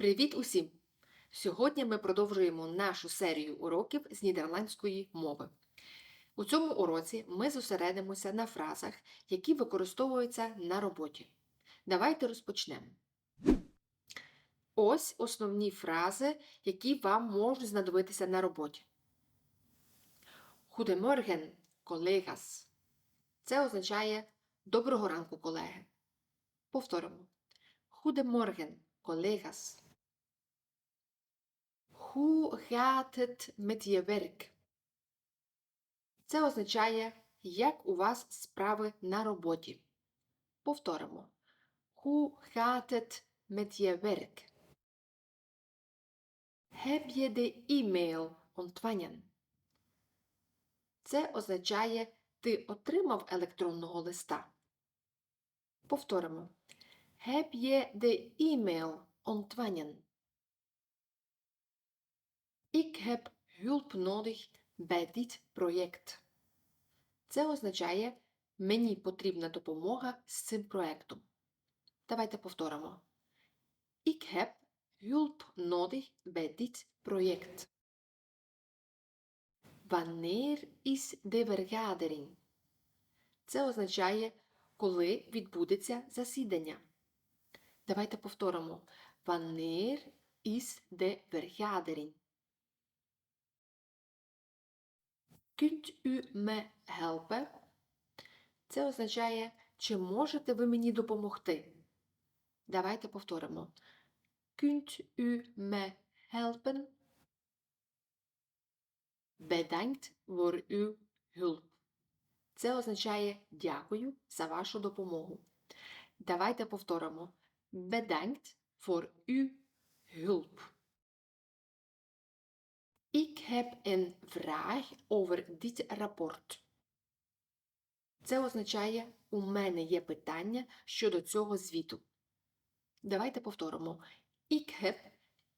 Привіт усім! Сьогодні ми продовжуємо нашу серію уроків з нідерландської мови. У цьому уроці ми зосередимося на фразах, які використовуються на роботі. Давайте розпочнемо. Ось основні фрази, які вам можуть знадобитися на роботі. Goedemorgen, collega's. Це означає Доброго ранку, колеги. Повторимо. Goedemorgen, collega's. Hoe gaat het met je werk? Це означає, як у вас справи на роботі. Повторимо. Hoe gaat het met je werk? Heb je de e-mail ontvangen? Це означає, ти отримав електронного листа. Повторимо. Heb je de e-mail ontvangen? Ik heb hulp nodig bij dit project. Це означає мені потрібна допомога з цим проектом. Давайте повторимо. Ik heb hulp nodig bij dit project. Wanneer is de vergadering? Це означає, коли відбудеться засідання. Давайте повторимо. Wanneer is de vergadering? Kunt u me helpen? Це означає, чи можете ви мені допомогти? Давайте повторимо. Kunt u me helpen? Bedankt voor uw hulp. Це означає дякую за вашу допомогу. Давайте повторимо. Bedankt voor uw hulp. Ik heb een vraag over dit rapport. Це означає у мене є питання щодо цього звіту. Давайте повторимо. Ik heb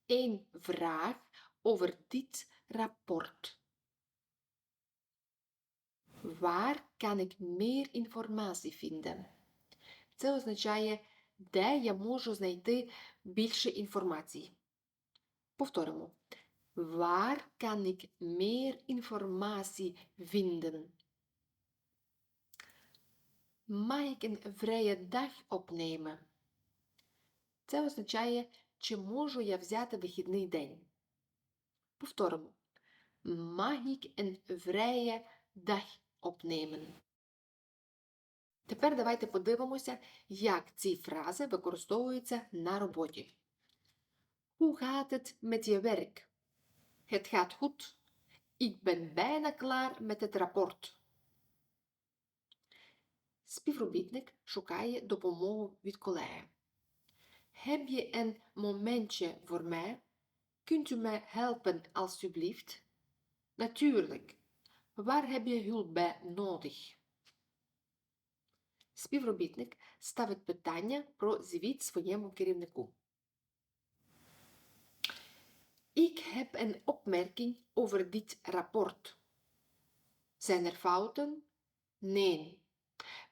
een vraag over dit rapport. Waar kan ik meer informatie vinden? Це означає, де я можу знайти більше інформації. Повторимо. Waar kan ik meer informatie vinden? Mag ik een vrije dag opnemen? Це означає, чи можу я взяти вихідний день. Повторимо. Mag ik een vrije dag opnemen? Тепер давайте подивимося, як ці фрази використовуються на роботі. Hoe gaat het met je werk? Het gaat goed. Ik ben bijna klaar met het rapport. Співробітник шукає допомогу від колеги. Heb je een momentje voor mij? Kunt u mij helpen alstublieft? Natuurlijk. Waar heb je hulp bij nodig? Співробітник ставить питання про звіт своєму керівнику. heb een opmerking over dit rapport. Zijn er fouten? Nee.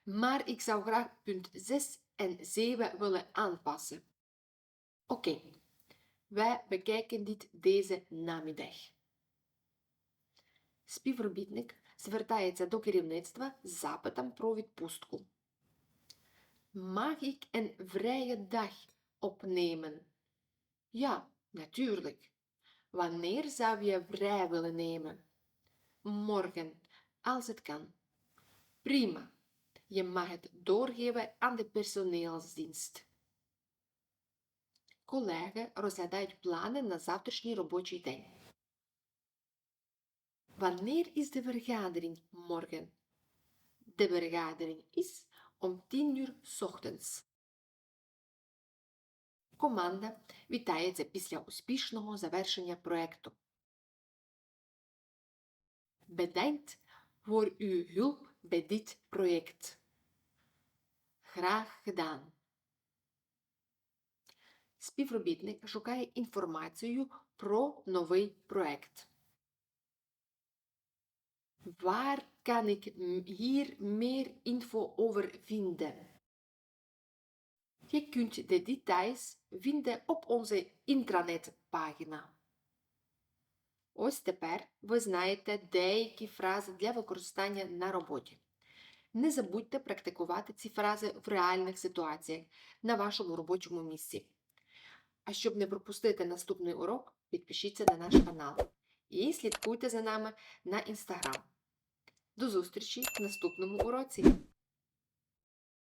Maar ik zou graag punt 6 en 7 willen aanpassen. Oké, wij bekijken dit deze namiddag. Співробітник звертається до керівництва з запитом про відпустку. Mag ik een vrije dag opnemen? Ja, natuurlijk. Wanneer zou je vrij willen nemen? Morgen, als het kan. Prima. Je mag het doorgeven aan de personeelsdienst. Колеги розглядають плани на завтрашній робочий день. Wanneer is de vergadering morgen? De vergadering is om 10 uur 's ochtends. Команда вітається після успішного завершення проекту. Bedankt voor uw hulp bij dit project. Graag gedaan. Співробітник шукає інформацію про новий проект. Waar kan ik hier meer info over vinden? Je kunt de details vinden op onze intranet-pagina. Ось тепер ви знаєте деякі фрази для використання на роботі. Не забудьте практикувати ці фрази в реальних ситуаціях на вашому робочому місці. А щоб не пропустити наступний урок, підпишіться на наш канал і слідкуйте за нами на інстаграм. До зустрічі в наступному уроці!